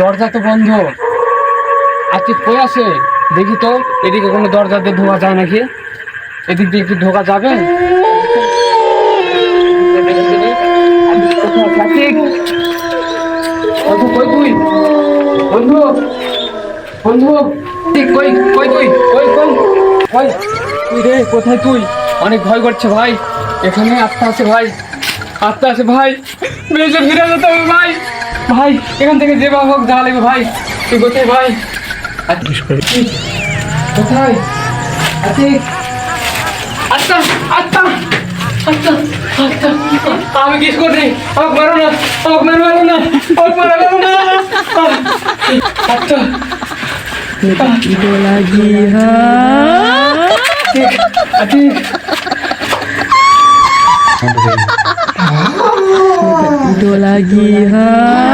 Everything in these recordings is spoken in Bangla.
দরজা তো বন্ধ। আজকে কই আসে দেখি তো এদিকে কোনো দরজা দিয়ে ঢোকা যায় নাকি? এদিক দিয়ে কি ঢোকা যাবে? বন্ধু কই তুই? বন্ধু বন্ধু। ঠিক কই কই তুই? কই কই? কই? তুই রে কোথায় তুই? অনেক ভয় করছে ভাই। এখানে আত্মা আছে ভাই। আত্মা আছে ভাই। ফিরে যেতে হবে ভাই। ভাই এখান থেকে যে হোক যা লাগবে ভাই তুই কোথায় ভাই। আচ্ছা, কোথায়? আচ্ছা আচ্ছা আচ্ছা আচ্ছা আমি না ওক মারো না ওক মারো না। আচ্ছা। লাগি হ্যাঁ হ্যাঁ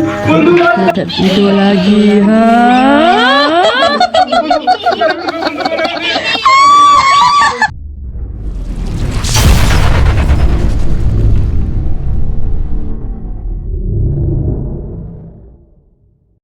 Tatu lagi.